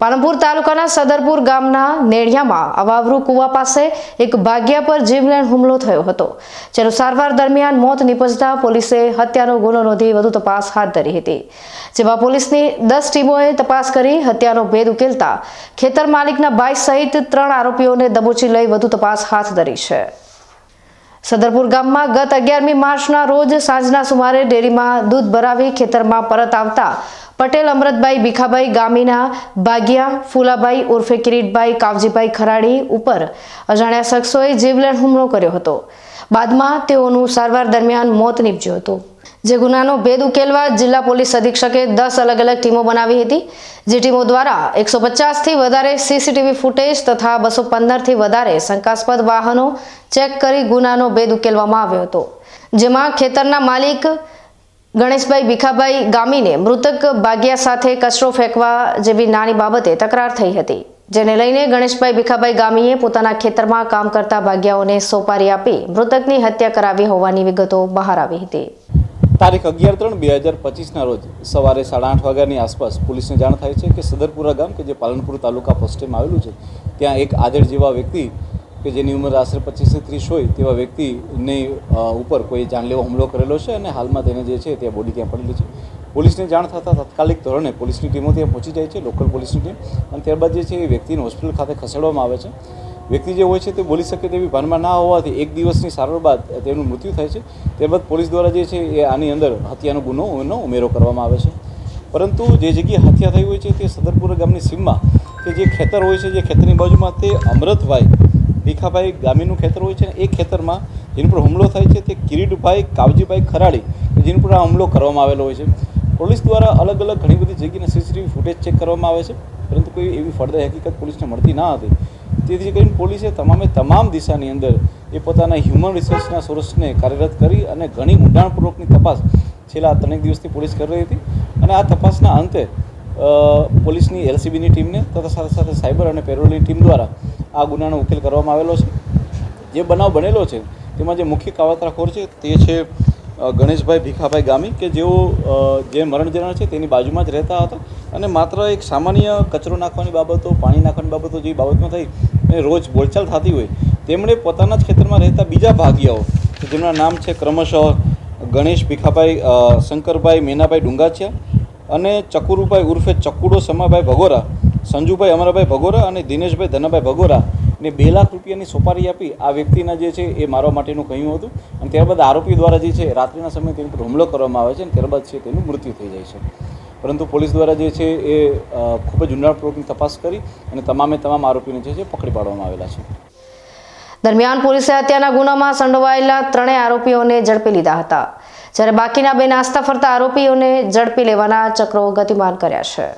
પાલનપુર તાલુકાના સદરપુર ગામના નેડિયામાં અવાવરુ કુવા પાસે એક ભાગ્યા પર જીવલેણ હુમલો થયો હતો, જેનો સારવાર દરમિયાન મોત નિપજતા પોલીસે હત્યાનો ગુનો નોંધી વધુ તપાસ હાથ ધરી હતી. જેમાં પોલીસની દસ ટીમોએ તપાસ કરી હત્યાનો ભેદ ઉકેલતા ખેતર માલિકના ભાઈ સહિત ત્રણ આરોપીઓને દબોચી લઈ વધુ તપાસ હાથ ધરી છે. સદરપુર ગામમાં ગત અગિયારમી માર્ચના રોજ સાંજના સુમારે ડેરીમાં દૂધ ભરાવી ખેતરમાં પરત આવતા પટેલ અમરતભાઈ ભીખાભાઈ ગામીના ભાગ્યા, ફૂલાભાઈ ઉર્ફે કિરીટભાઈ, કાવજીભાઈ ખરાડી ઉપર અજાણ્યા શખ્સોએ જીવલેણ હુમલો કર્યો હતો. બાદમાં તેઓનું સારવાર દરમિયાન મોત નીપજ્યું હતું. જે ગુનાનો ભેદ ઉકેલવા જિલ્લા પોલીસ અધિક્ષકે દસ અલગ અલગ ટીમો બનાવી હતી. જે ટીમો દ્વારા એકસો પચાસથી વધારે સીસીટીવી ફૂટેજ તથા બસો પંદરથી વધારે શંકાસ્પદ વાહનો ચેક કરી ગુનાનો ભેદ ઉકેલવામાં આવ્યો હતો. જેમાં ખેતરના માલિક ગણેશભાઈ ભીખાભાઈ ગામીને મૃતક ભાગ્યા સાથે કચરો ફેંકવા જેવી નાની બાબતે તકરાર થઈ હતી. જેને લઈને ગણેશભાઈ ભીખાભાઈ ગામીએ પોતાના ખેતરમાં કામ કરતા ભાગ્યાઓને સોપારી આપી મૃતકની હત્યા કરાવી હોવાની વિગતો બહાર આવી હતી. તારીખ અગિયાર ત્રણ બે હજાર પચીસના રોજ સવારે સાડા આઠ વાગ્યાની આસપાસ પોલીસને જાણ થાય છે કે સદરપુરા ગામ કે જે પાલનપુર તાલુકા પશ્ચિમમાં આવેલું છે, ત્યાં એક આદર જેવા વ્યક્તિ કે જેની ઉંમર આશરે પચીસથી ત્રીસ હોય તેવા વ્યક્તિની ઉપર કોઈ જાનલેવો હુમલો કરેલો છે અને હાલમાં તેને જે છે ત્યાં બોડી ત્યાં પડેલી છે. પોલીસને જાણ થતાં તાત્કાલિક ધોરણે પોલીસની ટીમો ત્યાં પહોંચી જાય છે, લોકલ પોલીસની ટીમ અને ત્યારબાદ જે છે એ વ્યક્તિને હોસ્પિટલ ખાતે ખસેડવામાં આવે છે. વ્યક્તિ જે હોય છે તે બોલી શકે તેવી ભાનમાં ના હોવાથી એક દિવસની સારવાર બાદ તેનું મૃત્યુ થાય છે. ત્યારબાદ પોલીસ દ્વારા જે છે એ આની અંદર હત્યાનો ગુનો એનો ઉમેરો કરવામાં આવે છે. પરંતુ જે જગ્યાએ હત્યા થઈ હોય છે તે સદરપુરા ગામની સીમમાં કે જે ખેતર હોય છે જે ખેતરની બાજુમાં તે અમૃતભાઈ ભીખાભાઈ ગામીનું ખેતર હોય છે એ ખેતરમાં જેની પર હુમલો થાય છે તે કિરીટભાઈ કાવજીભાઈ ખરાડી જેની પર આ હુમલો કરવામાં આવેલો હોય છે. પોલીસ દ્વારા અલગ અલગ ઘણી બધી જગ્યાના સીસીટીવી ફૂટેજ ચેક કરવામાં આવે છે. પરંતુ કોઈ એવી ફળદાય હકીકત પોલીસને મળતી ના હતી. તેથી કરીને પોલીસે તમામે તમામ દિશાની અંદર એ પોતાના હ્યુમન રિસોર્સના સોર્સને કાર્યરત કરી અને ઘણી ઊંડાણપૂર્વકની તપાસ છેલ્લા ત્રણેક દિવસથી પોલીસ કરી રહી હતી. અને આ તપાસના અંતે પોલીસની એલસીબીની ટીમને તથા સાથે સાથે સાયબર અને પેરોલની ટીમ દ્વારા આ ગુનાનો ઉકેલ કરવામાં આવેલો છે. જે બનાવ બનેલો છે, તેમાં જે મુખ્ય કાવતરાખોર છે તે છે ગણેશભાઈ ભીખાભાઈ ગામી કે જેઓ જે મરણ જનાર છે તેની બાજુમાં જ રહેતા હતા. અને માત્ર એક સામાન્ય કચરો નાખવાની બાબતો, પાણી નાખવાની બાબતો જેવી બાબતમાં થઈ રોજ બોલચાલ થતી હોય, તેમણે પોતાના જ ખેતરમાં રહેતા બીજા ભાગીયાઓ, કે જેમના નામ છે ક્રમશઃ ગણેશ ભીખાભાઈ શંકરભાઈ મેનાભાઈ ડુંગાચિયા અને ચકુરુભાઈ ઉર્ફે ચકુડો સમાભાઈ ભગોરા, સંજુભાઈ અમરાભાઈ ભગોરા અને દિનેશભાઈ ધનાભાઈ ભગોરા ને બે લાખ રૂપિયાની સોપારી આપી આ વ્યક્તિના જે છે એ મારવા માટેનું કહ્યું હતું. અને ત્યારબાદ આરોપી દ્વારા જે છે રાત્રિના સમયે તેની પર હુમલો કરવામાં આવે છે અને ત્યારબાદ છે તેનું મૃત્યુ થઈ જાય છે. પરંતુ પોલીસ દ્વારા જે છે એ ખૂબ જ ઊંડાણપૂર્વકની તપાસ કરી અને તમામે તમામ આરોપીને જે છે પકડી પાડવામાં આવેલા છે. દરમિયાન પોલીસે હત્યાના ગુનામાં સંડોવાયેલા ત્રણેય આરોપીઓને ઝડપી લીધા હતા. જ્યારે બાકીના બે નાસ્તા ફરતા આરોપીઓને ઝડપી લેવાના ચક્રો ગતિમાન કર્યા છે.